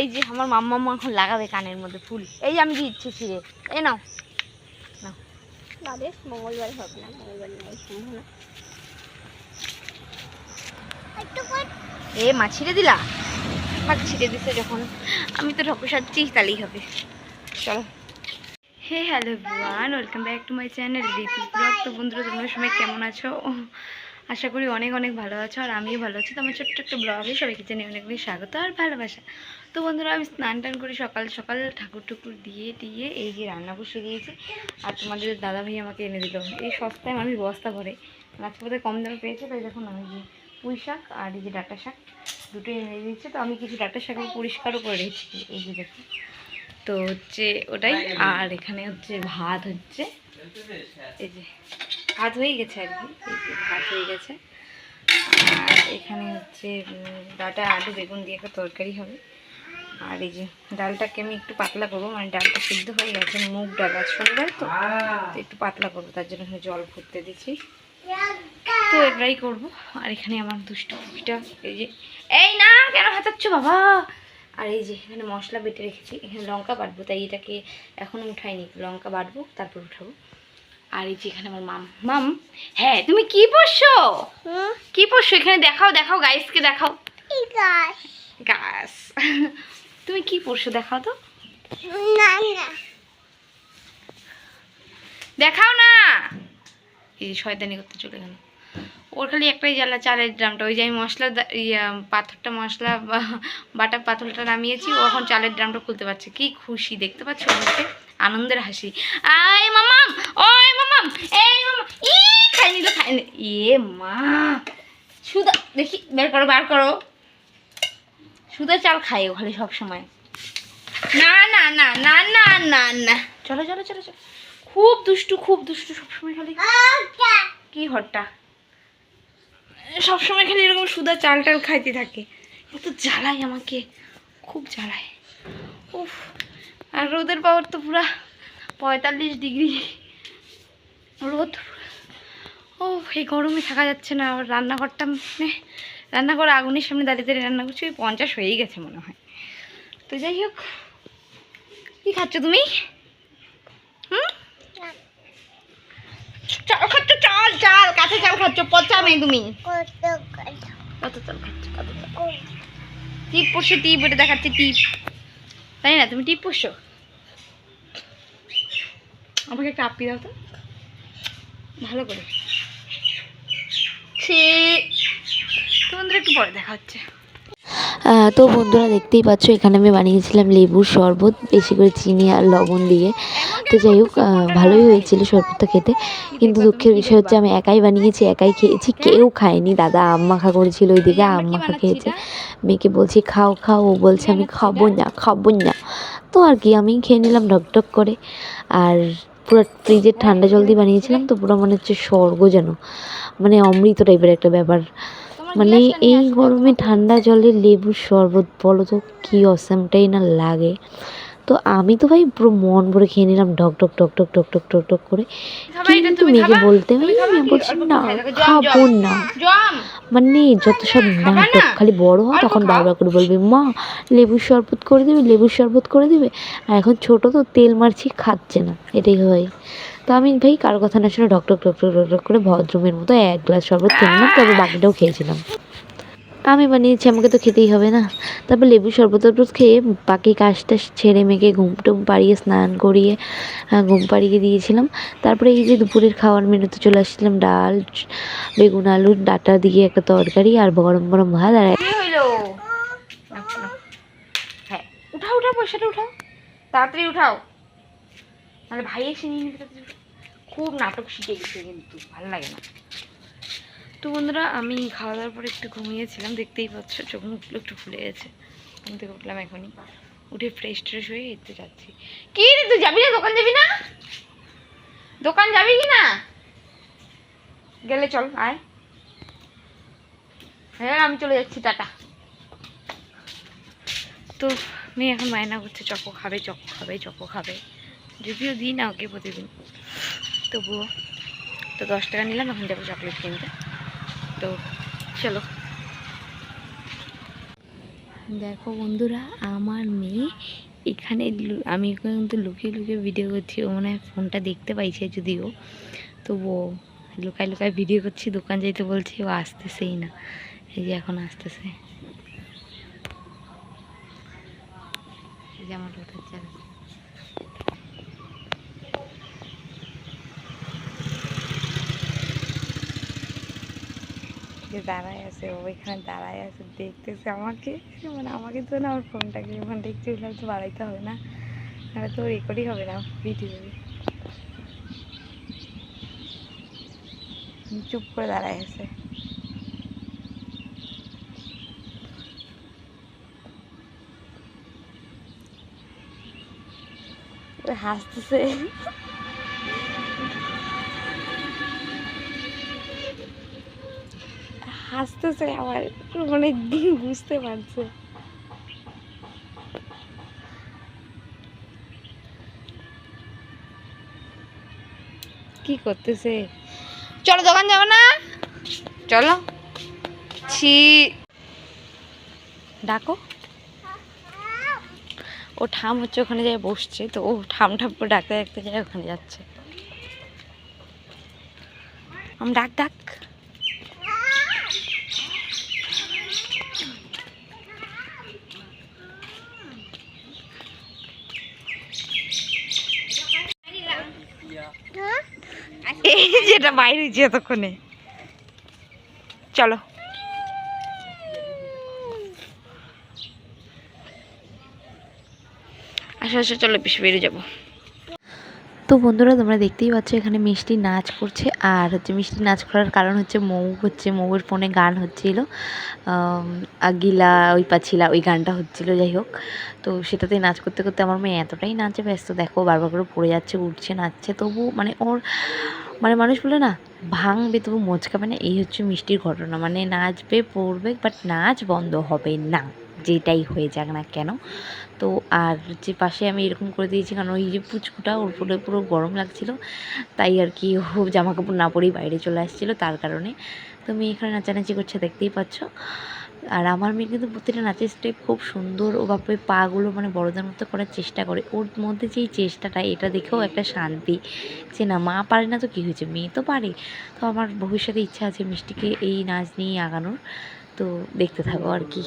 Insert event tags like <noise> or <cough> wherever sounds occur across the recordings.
এই যে আমার মাম্মা এখন লাগাবে কানের মধ্যে ফুল। এই আমি দিচ্ছি ফিরে এই নাও। না বেশ মঙ্গলবার হবে না মঙ্গলবার নেই এ মা ছিঁড়ে দিলা? মা ছিঁড়ে দিছে যখন। আমি তো ঢকু সাচ্ছি তাহলেই হবে। চলো। Hey hello everyone welcome back to my channel Ritu vlog. তো বন্ধুরা তোমরা সবাই কেমন আছো? আশা করি অনেক অনেক ভালো আছো আর আমিও ভালো আছি। তো আমার ছোট্ট একটা ব্লগে সবাইকে জানিয়ে অনেক অনেক স্বাগত আর ভালোবাসা। তো বন্ধুরা, আমি স্নান টান করে সকাল সকাল ঠাকুর টুকুর দিয়ে দিয়ে এই যে রান্না বসে দিয়েছি। আর তোমাদের দাদা ভাই আমাকে এনে দিল। এই সস্তায় মানুষ বস্তা ভরে। আজকে বোধহয় কম দামে পেয়েছে, তাই দেখুন আমি যে পুঁই শাক আর এই যে ডাটা শাক দুটোই এনে দিয়েছে। তো আমি কিছু ডাটা শাক পরিষ্কারও করে রেখেছি। এই যে দেখুন। তো হচ্ছে ওটাই। আর এখানে হচ্ছে ভাত হচ্ছে। এই যে ভাত হয়ে গেছে আর কি ভাত হয়ে গেছে। আর এখানে হচ্ছে ডাটা, আলু, বেগুন দিয়ে একটা তরকারি হবে। আর এই যে ডালটাকে আমি একটু পাতলা করব মানে ডালটা সিদ্ধ হয়ে গেছে, মুগ ডাল আজ শনিবার তো একটু পাতলা করব, তার জন্য জল ফুটতে দিচ্ছি। তো এটাই করব। আর এখানে আমার দুষ্টু এই যে, এই না, কেন হাতাচ্ছ বাবা? আর এই যে এখানে মশলা বেটে রেখেছি, এখানে লঙ্কা বাটবো, তাই এটাকে এখনও উঠাইনি। লঙ্কা বাটবো, তারপর উঠাবো। আর এই যেখানে আমার মাম। মাম হ্যাঁ তুমি কি পড়ছো কি পড়ছো এখানে দেখাও দেখাও গাইসকে দেখাও। গাছ। <laughs> তুমি কি পড়ছো দেখাও তো। না না। দেখাও না। এই যে শয়তানি করতে চলে গেল। ওর খালি একটাই জ্বালা চালের ড্রামটা। ওই যে আমি মশলা ইয়া পাথরটা মশলা <laughs> বাটা পাথরটা নামিয়েছি ও এখন চালের ড্রামটা খুলতে পারছে। কি খুশি দেখতে পাচ্ছ আনন্দের হাসি। আয় মামাম ওই মামাম এই মামা ই খাই নিল খাই ইয়ে মা সুদা দেখি বের করো বার করো সুদা চাল খাই ও খালি সবসময় না না না না না না না চলো চলো চলো চলো খুব দুষ্টু খুব দুষ্টু সবসময় খালি কি হট্টা সবসময় খালি এরকম সুদা চাল টাল খাইতে থাকে এত জ্বালায় আমাকে খুব জ্বালায় উফ আর রোদের পাওয়ার তো পুরা পঁয়তাল্লিশ ডিগ্রি রোদ। ও, এই গরমে থাকা যাচ্ছে না। আর রান্নাঘরটা মানে রান্নাঘর আগুনের সামনে দাঁড়িয়ে দাঁড়িয়ে রান্না করছি, ওই পঞ্চাশ হয়েই গেছে মনে হয়। তো যাই হোক, কি খাচ্ছ তুমি? হুম? চাল চাল চাল চাল পচা তুমি? টিপ টিপ টিপ। তাই না? তুমি টিপ আমাকে একটা আপি দাও তো। ভালো করে। তোমাদের একটু পরে দেখা হচ্ছে। তো বন্ধুরা দেখতেই পাচ্ছ এখানে আমি বানিয়েছিলাম লেবুর শরবত বেশি করে চিনি আর লবণ দিয়ে। তো যাই হোক ভালোই হয়েছিল শরবতটা খেতে। কিন্তু দুঃখের বিষয় হচ্ছে আমি একাই বানিয়েছি একাই খেয়েছি কেউ খায়নি। দাদা আম মাখা করেছিল ওইদিকে আম মাখা খেয়েছে। মেয়েকে বলছি খাও খাও। ও বলছে আমি খাব না খাব না। তো আর কি আমি খেয়ে নিলাম ঢকঢক করে। আর পুরো ফ্রিজের ঠান্ডা জল দিয়ে বানিয়েছিলাম তো পুরো মনে হচ্ছে স্বর্গ যেন। মানে অমৃত টাইপের একটা ব্যাপার। মানে এই গরমে ঠান্ডা জলে লেবুর শরবত বলো তো কী অসামটাই না লাগে। তো আমি তো ভাই পুরো মন ভরে খেয়ে নিলাম ঢক ঢক ঢক ঢক ঢক ঢক ঢক ঢক করে কিন্তু তুমি মেয়েকে বলতে হয় আমি? বলছি না খাব না মানে যত সব নাটক খালি বড় হয় তখন বারবার করে বলবে মা লেবুর শরবত করে দিবে লেবুর শরবত করে দিবে আর এখন ছোট তো তেল মারছি খাচ্ছে না এটাই হয় তো আমি ভাই কারও কথা না শুনে ঢক ঢক ঢক ঢক ঢক করে ভদ্রমের মতো এক গ্লাস শরবত নিলাম তারপর বাকিটাও খেয়েছিলাম আমি বানিয়েছি, আমাকে তো খেতেই হবে না। তারপর লেবু শরবত টরবত খেয়ে বাকি কাজটা ছেড়ে মেয়েকে ঘুম টুম পাড়িয়ে স্নান করিয়ে ঘুম পাড়িয়ে দিয়েছিলাম। তারপরে এই যে দুপুরের খাওয়ার মেনুতে চলে আসছিলাম ডাল, বেগুন আলুর ডাটা দিয়ে একটা তরকারি আর গরম গরম ভাত আর। হ্যাঁ খুব নাটক শিখে গেছে কিন্তু, ভালো লাগে না। তো বন্ধুরা, আমি খাওয়া দাওয়ার পরে একটু ঘুমিয়েছিলাম, দেখতেই পাচ্ছ, চোখ মুখগুলো একটু ফুলে গেছে। ঘুম থেকে উঠলাম এখনই। উঠে ফ্রেশ ট্রেশ হয়ে এতে যাচ্ছি। কি রে, তুই যাবি না? দোকান যাবি না? দোকান যাবি কি না? গেলে চল, আয়। হ্যাঁ আমি চলে যাচ্ছি, টাটা। তো মেয়ে এখন মায়না করছে, চকো খাবে চকো খাবে চকো খাবে। যদিও দিই না ওকে প্রতিদিন। তবুও তো দশ টাকা নিলাম, এখন যাব চকলেট কিনতে। তো চলো। দেখো বন্ধুরা, আমার মেয়ে এখানে আমি কিন্তু লুকিয়ে লুকিয়ে ভিডিও করছি। ও মনে হয় ফোনটা দেখতে পাইছে যদিও। তবুও লুকায় লুকায় ভিডিও করছি, দোকান যাইতে বলছি, ও আসতেছেই না। এই যে এখন আসতেছে। আমার চাল। যে দাঁড়ায় আছে ওইখানে দাঁড়ায় আছে, দেখতেছে আমাকে। মানে আমাকে তো না আমার ফোনটাকে যখন দেখতে তো বাড়াইতে হবে না। নাহলে তো রেকর্ডই হবে না ভিডিও চুপ করে দাঁড়ায় আছে। হাসতেছে। হাসতেছে আমার। মানে বুঝতে পারছে। কি করতেছে? চলো দোকান যাব না? চলো। ছি। ডাকো। ও ঠাম হচ্ছে ওখানে যায় বসছে। তো ও ঠাম ঠাম করে ডাকতে ডাকতে যায় ওখানে যাচ্ছে। আম ডাক ডাক। যেটা বাইরে হয়েছে এতক্ষণে। চলো। আসো আসো, চলো বেশি বেরিয়ে যাব। তো বন্ধুরা, তোমরা দেখতেই পাচ্ছ এখানে মিষ্টি নাচ করছে। আর হচ্ছে মিষ্টি নাচ করার কারণ হচ্ছে মৌ হচ্ছে, মৌয়ের ফোনে গান হচ্ছিল। আগিলা, ওই পাছিলা, ওই গানটা হচ্ছিল, যাই হোক। তো সেটাতে নাচ করতে করতে আমার মেয়ে এতটাই নাচে ব্যস্ত। দেখো, বারবার করে পড়ে যাচ্ছে, উঠছে, নাচছে। তবু মানে ওর মানে মানুষ বলে না ভাঙবে তবু মোচকাবে না। এই হচ্ছে মিষ্টির ঘটনা। মানে নাচবে, পড়বে বাট নাচ বন্ধ হবে না, যেটাই হয়ে যাক না কেন। তো আর যে পাশে আমি এরকম করে দিয়েছি, কারণ ওই যে পুচকুটা, ওর পুরো পুরো গরম লাগছিল। তাই আর কি ও জামা কাপড় না পরেই বাইরে চলে আসছিল, তার কারণে। তো মেয়ে এখানে নাচানাচি করছে, দেখতেই পাচ্ছ। আর আমার মেয়ে কিন্তু প্রতিটা নাচের স্টেপ খুব সুন্দর। ও বাপরে পাগুলো মানে বড়দের মতো করার চেষ্টা করে। ওর মধ্যে যেই চেষ্টাটা এটা দেখেও একটা শান্তি যে না মা পারে না তো কী হয়েছে? মেয়ে তো পারে। তো আমার ভবিষ্যতে ইচ্ছা আছে মিষ্টিকে এই নাচ নিয়েই আগানোর। তো দেখতে থাকো আর কি।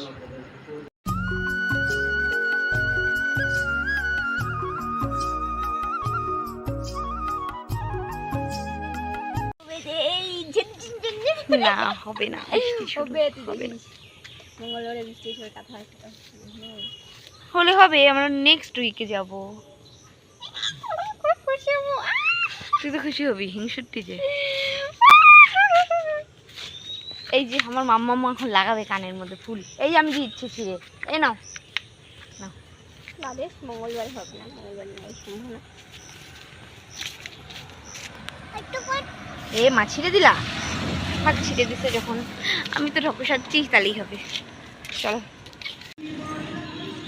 না হবে না হবে। মঙ্গলবারে বৃষ্টি কথা হয়। হলে হবে আমরা নেক্সট উইকে যাব! তুই তো খুশি হবি হিংসুট্টি যে। এই যে আমার মাম্মা এখন লাগাবে কানের মধ্যে ফুল। এই আমি দিচ্ছি ছিঁড়ে। এই নাও। না বেশ মঙ্গলবার হবে না মঙ্গলবার নেই সম্ভব না। এ মা ছিঁড়ে দিলা? থাক ছিঁড়ে দিছে যখন। আমি তো ঢপে সাচ্ছি তাহলেই হবে। চলো।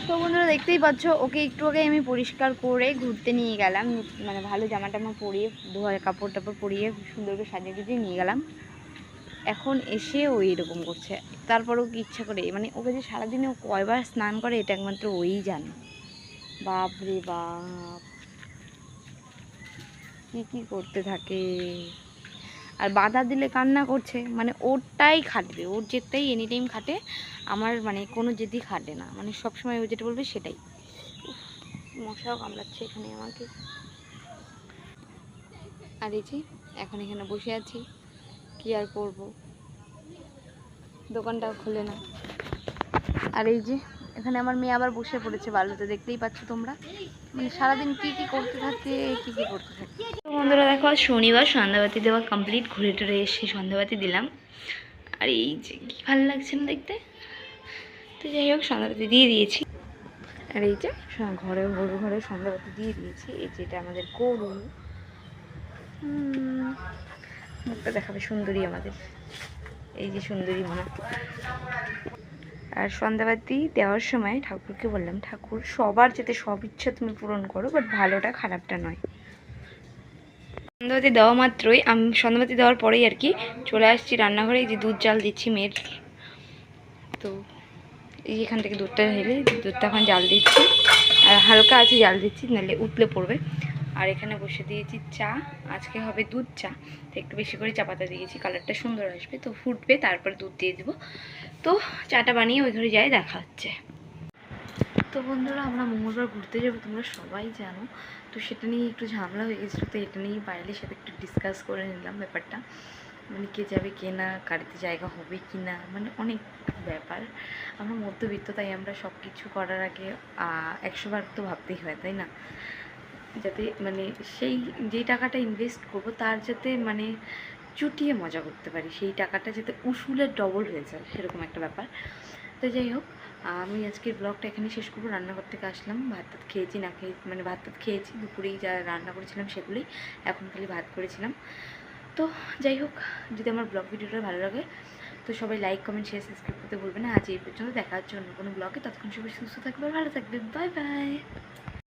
তো বন্ধুরা, দেখতেই পাচ্ছ, ওকে একটু আগে আমি পরিষ্কার করে ঘুরতে নিয়ে গেলাম। মানে ভালো জামা টামা পরিয়ে ধোয়া কাপড় টাপড় পরিয়ে সুন্দর করে সাজিয়ে গুজিয়ে নিয়ে গেলাম। এখন এসে ও এরকম করছে। তারপরেও কি ইচ্ছা করে মানে ওকে যে সারাদিনে ও কয়বার স্নান করে, এটা একমাত্র ওই জানে। বাপ রে বাপ। কি কি করতে থাকে? আর বাধা দিলে কান্না করছে মানে ওরটাই খাটবে, ওর জেদটাই এনি টাইম খাটে, আমার মানে কোনো জেদি খাটে না। মানে সবসময় ও যেটা বলবে সেটাই। মশাও কামড়াচ্ছে এখানে আমাকে। আর এই যে, এখন এখানে বসে আছি, কি আর করব? দোকানটাও খোলে না। আর এই যে, এখানে আমার মেয়ে আবার বসে পড়েছে বালুতে, দেখতেই পাচ্ছ তোমরা? সারাদিন কি কি করতে থাকে, কি কি করতে থাকে? তো বন্ধুরা দেখো, আজ শনিবার, সন্ধ্যাবাতি দেওয়া কমপ্লিট ঘুরে টুরে এসে সন্ধ্যাবাতি দিলাম। আর এই যে কি ভালো লাগছে না দেখতে? তো যাই হোক, সন্ধ্যাবাতি দিয়ে দিয়েছি। আর এই যে ঘরে গরু ঘরে সন্ধ্যাবাতি দিয়ে দিয়েছি। এই যে এটা আমাদের গরু। মুখটা দেখাবে সুন্দরী আমাদের। এই যে সুন্দরী মনে আর সন্ধ্যাবাতি দেওয়ার সময় ঠাকুরকে বললাম, ঠাকুর, সবার যাতে সব ইচ্ছা তুমি পূরণ করো বাট ভালোটা খারাপটা নয়। সন্ধ্যাবাতি দেওয়া মাত্রই, আমি সন্ধ্যাবাতি দেওয়ার পরেই আর কি চলে আসছি রান্নাঘরে যে দুধ জাল দিচ্ছি মেয়ের। তো এখান থেকে দুধটা ঢেলে দুধটা এখন জাল দিচ্ছি, আর হালকা আছে জাল দিচ্ছি, নাহলে উতলে পড়বে। আর এখানে বসে দিয়েছি চা। আজকে হবে দুধ চা। তো একটু বেশি করে চা পাতা দিয়েছি, কালারটা সুন্দর আসবে। তো ফুটবে, তারপরে দুধ দিয়ে দেবো। তো চাটা বানিয়ে ওই ঘরে যাই, দেখা হচ্ছে। তো বন্ধুরা, আমরা মঙ্গলবার ঘুরতে যাব, তোমরা সবাই জানো। তো সেটা নিয়ে একটু ঝামেলা হয়ে গেছিল, তো এটা নিয়ে বাইরের সাথে একটু ডিসকাস করে নিলাম ব্যাপারটা। মানে কে যাবে, কে না গাড়িতে জায়গা হবে কি না মানে অনেক ব্যাপার। আমরা মধ্যবিত্ত, তাই আমরা সব কিছু করার আগে একশোবার তো ভাবতেই হয়, তাই না? যাতে মানে সেই যেই টাকাটা ইনভেস্ট করব, তার যাতে মানে চুটিয়ে মজা করতে পারি। সেই টাকাটা যাতে উসুলের ডবল হয়ে যায়, সেরকম একটা ব্যাপার। তো যাই হোক, আমি আজকের ব্লগটা এখানে শেষ করব। রান্নাঘর থেকে আসলাম, ভাত টাত খেয়েছি, না খেয়ে মানে ভাত টাত খেয়েছি। দুপুরেই যা রান্না করেছিলাম সেগুলোই এখন খালি ভাত করেছিলাম। তো যাই হোক, যদি আমার ব্লগ ভিডিওটা ভালো লাগে, তো সবাই লাইক কমেন্ট শেয়ার সাবস্ক্রাইব করতে ভুলবে না। আজ এই পর্যন্ত দেখা হচ্ছে অন্য কোনো ব্লগে ততক্ষণ সবাই সুস্থ থাকবে, ভালো থাকবে। Bye bye